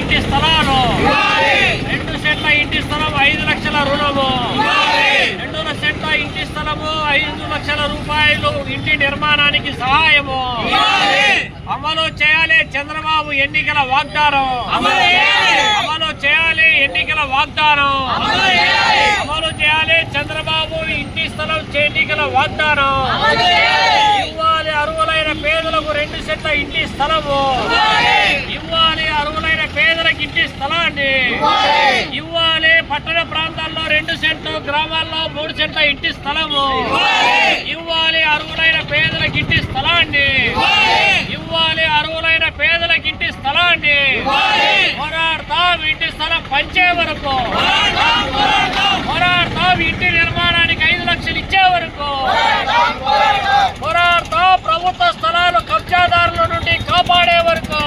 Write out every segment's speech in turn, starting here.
ఇంటి స్థలాలు. రెండు సెంట్ల ఇంటి స్థలం ఐదు లక్షల రుణము. రెండు సెంట్ల ఇంటి స్థలము ఐదు లక్షల రూపాయలు ఇంటి నిర్మాణానికి సహాయము. అమలు చేయాలి చంద్రబాబు ఎన్నికల వాగ్దానం. అమలు చేయాలి. ఎన్నికల వాగ్దానం. అమలు చేయాలి. చంద్రబాబు ఇంటి స్థలం ఎన్నికల వాగ్దానం. ఇవ్వాలి అరువులైన పేదలకు రెండు సెట్ల ఇంటి స్థలము. ఇంటి స్థలము. ఇవ్వాలి అర్హులైన పేదలకు ఇంటి స్థలాన్ని. ఇవ్వాలి అర్హులైన పేదలకు ఇంటి స్థలాన్ని. పోరాడతాం ఇంటి స్థలం పంచే వరకు. పోరాడతాం ఇంటి నిర్మాణానికి ఐదు లక్షలు ఇచ్చే వరకు. పోరాడతాం ప్రభుత్వ స్థలాలు కబ్జాదారుల నుండి కాపాడే వరకు.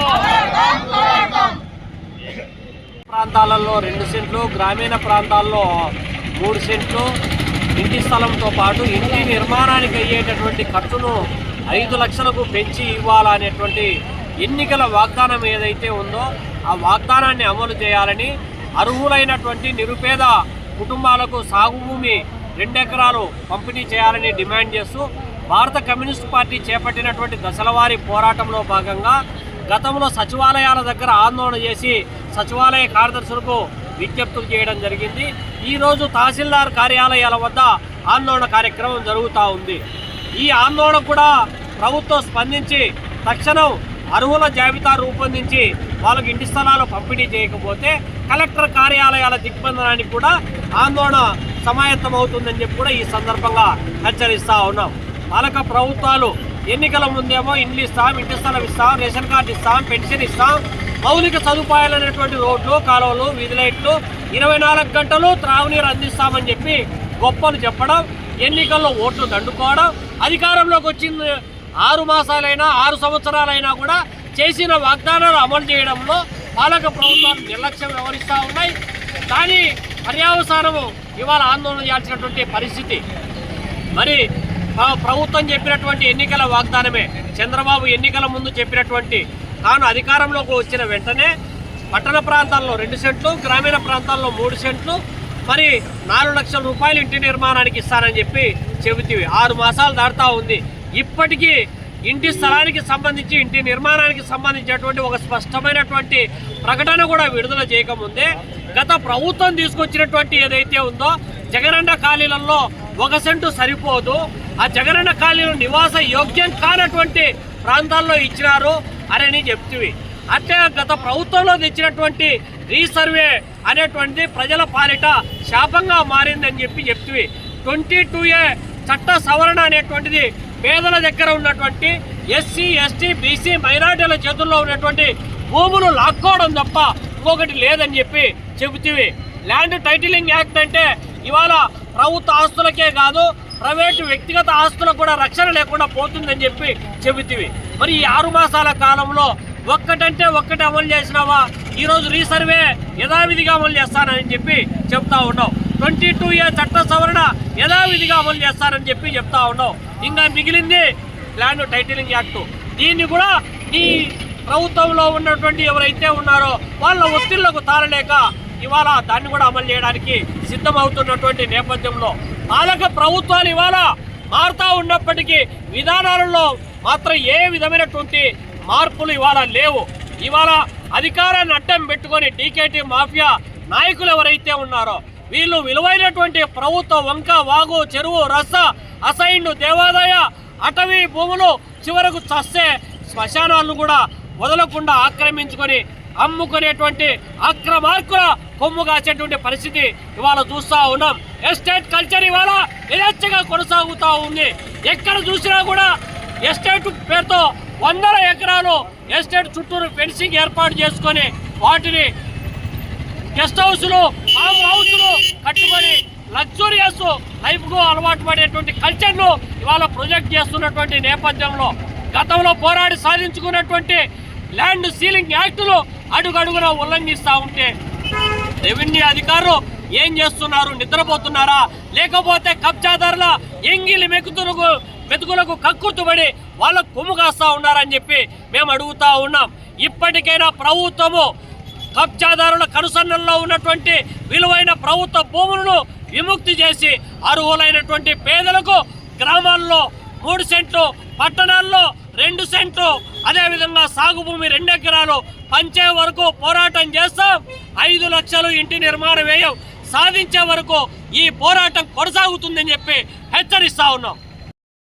ప్రాంతాలలో రెండు సెంట్లు గ్రామీణ ప్రాంతాల్లో మూడు సెంట్లు ఇంటి స్థలంతో పాటు ఇంటి నిర్మాణానికి అయ్యేటటువంటి ఖర్చును ఐదు లక్షలకు పెంచి ఇవ్వాలనేటువంటి ఎన్నికల వాగ్దానం ఏదైతే ఉందో ఆ వాగ్దానాన్ని అమలు చేయాలని అర్హులైనటువంటి నిరుపేద కుటుంబాలకు సాగు భూమి రెండెకరాలు పంపిణీ చేయాలని డిమాండ్ చేస్తూ భారత కమ్యూనిస్ట్ పార్టీ చేపట్టినటువంటి దశలవారీ పోరాటంలో భాగంగా గతంలో సచివాలయాల దగ్గర ఆందోళన చేసి సచివాలయ కార్యదర్శులకు విజ్ఞప్తులు చేయడం జరిగింది. ఈరోజు తహసీల్దార్ కార్యాలయాల వద్ద ఆందోళన కార్యక్రమం జరుగుతూ ఉంది. ఈ ఆందోళన కూడా ప్రభుత్వం స్పందించి తక్షణం అర్హుల జాబితా రూపొందించి వాళ్ళకి ఇంటి స్థలాలు పంపిణీ చేయకపోతే కలెక్టర్ కార్యాలయాల దిగ్బంధనానికి కూడా ఆందోళన సమాయత్తం అవుతుందని చెప్పి కూడా ఈ సందర్భంగా హెచ్చరిస్తూ ఉన్నాం. పాలక ప్రభుత్వాలు ఎన్నికల ముందేమో ఇండ్లు ఇస్తాం ఇంటి స్థలం ఇస్తాం రేషన్ కార్డు ఇస్తాం పెన్షన్ ఇస్తాం మౌలిక సదుపాయాలైనటువంటి రోడ్లు కాలువలు వీధి లైట్లు ఇరవై నాలుగు గంటలు త్రాగునీరు అందిస్తామని చెప్పి గొప్పలు చెప్పడం ఎన్నికల్లో ఓట్లు దండుకోవడం అధికారంలోకి వచ్చిన ఆరు మాసాలైనా ఆరు సంవత్సరాలైనా కూడా చేసిన వాగ్దానాలు అమలు చేయడంలో పాలక ప్రభుత్వాలు నిర్లక్ష్యం వ్యవహరిస్తూ ఉన్నాయి. కానీ పర్యావసానము ఇవాళ ఆందోళన చేయాల్సినటువంటి పరిస్థితి. మరి ప్రభుత్వం చెప్పినటువంటి ఎన్నికల వాగ్దానమే. చంద్రబాబు ఎన్నికల ముందు చెప్పినటువంటి తాను అధికారంలోకి వచ్చిన వెంటనే పట్టణ ప్రాంతాల్లో రెండు సెంట్లు గ్రామీణ ప్రాంతాల్లో మూడు సెంట్లు మరి నాలుగు లక్షల రూపాయలు ఇంటి నిర్మాణానికి ఇస్తానని చెప్పి చెబుతీవి. ఆరు మాసాలు దాటుతా ఉంది. ఇప్పటికీ ఇంటి స్థలానికి సంబంధించి ఇంటి నిర్మాణానికి సంబంధించినటువంటి ఒక స్పష్టమైనటువంటి ప్రకటన కూడా విడుదల చేయకముందే గత ప్రభుత్వం తీసుకొచ్చినటువంటి ఏదైతే ఉందో జగనన్న ఖాళీలలో ఒక సెంటు సరిపోదు. ఆ జగనన్న ఖాళీలు నివాస యోగ్యం కానటువంటి ప్రాంతాల్లో ఇచ్చినారు అని చెప్తివి. అంటే గత ప్రభుత్వంలో తెచ్చినటువంటి రీసర్వే అనేటువంటిది ప్రజల పాలిట శాపంగా మారిందని చెప్పి చెప్తివి. ట్వంటీ టూ ఏ చట్ట సవరణ అనేటువంటిది పేదల దగ్గర ఉన్నటువంటి ఎస్సీ ఎస్టీ బీసీ మైనార్టీల చేతుల్లో ఉన్నటువంటి భూములు లాక్కోవడం తప్ప ఇంకొకటి లేదని చెప్పి చెబుతీవి. ల్యాండ్ టైటిలింగ్ యాక్ట్ అంటే ఇవాళ ప్రభుత్వ ఆస్తులకే కాదు ప్రైవేటు వ్యక్తిగత ఆస్తులకు కూడా రక్షణ లేకుండా పోతుందని చెప్పి చెబుతీవి. మరి ఈ ఆరు మాసాల కాలంలో ఒక్కటంటే ఒక్కటి అమలు చేసినావా? ఈరోజు రీసర్వే యథావిధిగా అమలు చేస్తానని చెప్పి చెప్తా ఉన్నావు. ట్వంటీ టూ ఏ చట్ట సవరణ యథావిధిగా అమలు చేస్తానని చెప్పి చెప్తా ఉన్నావు. ఇంకా మిగిలింది ల్యాండ్ టైటిలింగ్ యాక్టు. దీన్ని కూడా ఈ ప్రభుత్వంలో ఉన్నటువంటి ఎవరైతే ఉన్నారో వాళ్ళ ఒత్తిళ్ళకు తారలేక ఇవాళ దాన్ని కూడా అమలు చేయడానికి సిద్ధమవుతున్నటువంటి నేపథ్యంలో పాలక ప్రభుత్వాలు ఇవాళ మారుతా ఉన్నప్పటికీ విధానాలలో మాత్రం ఏ విధమైనటువంటి మార్పులు ఇవాళ లేవు. ఇవాళ అధికారాన్ని అడ్డం పెట్టుకొని డీకేటీ మాఫియా నాయకులు ఎవరైతే ఉన్నారో వీళ్ళు విలువైనటువంటి ప్రభుత్వ వంక వాగు చెరువు రస అసైన్లు దేవాదాయ అటవీ భూములు చివరకు చస్తే శ్మశానాలను కూడా వదలకుండా ఆక్రమించుకొని అమ్ముకునేటువంటి అక్రమార్కుల కొమ్ము కాసేటువంటి పరిస్థితి ఇవాళ చూస్తా ఉన్నాం. ఎస్టేట్ కల్చర్ ఇవాళ యథేచ్ఛగా కొనసాగుతూ ఉంది. ఎక్కడ చూసినా కూడా ఎస్టేట్ పేరుతో వందల ఎకరాలు ఎస్టేట్ చుట్టూరు ఫెన్సింగ్ ఏర్పాటు చేసుకొని వాటిని గెస్ట్ హౌస్లు ఫామ్ హౌస్లు కట్టుకొని లగ్జూరియస్ లైఫ్కు అలవాటు పడేటువంటి కల్చర్ను ఇవాళ ప్రొజెక్ట్ చేస్తున్నటువంటి నేపథ్యంలో గతంలో పోరాడి సాధించుకున్నటువంటి ల్యాండ్ సీలింగ్ యాక్టులు అడుగడుగున ఉల్లంఘిస్తూ ఉంటే రెవెన్యూ అధికారులు ఏం చేస్తున్నారు? నిద్రపోతున్నారా? లేకపోతే కబ్జాదారుల ఎంగిలి మెకుతులకు మెతుకులకు కక్కుర్తుబడి వాళ్ళ కొమ్ము కాస్తా ఉన్నారని చెప్పి మేము అడుగుతా ఉన్నాం. ఇప్పటికైనా ప్రభుత్వము కబ్జాదారుల కనుసన్నల్లో ఉన్నటువంటి విలువైన ప్రభుత్వ భూములను విముక్తి చేసి అర్హులైనటువంటి పేదలకు గ్రామాల్లో మూడు సెంట్లు పట్టణాల్లో రెండు సెంట్లు. అదేవిధంగా సాగు భూమి రెండు ఎకరాలు. పంచే వరకు పోరాటం చేస్తాం. ఐదు లక్షలు ఇంటి నిర్మాణ వ్యయం సాధించే వరకు ఈ పోరాటం కొనసాగుతుందని చెప్పి హెచ్చరిస్తా ఉన్నాం.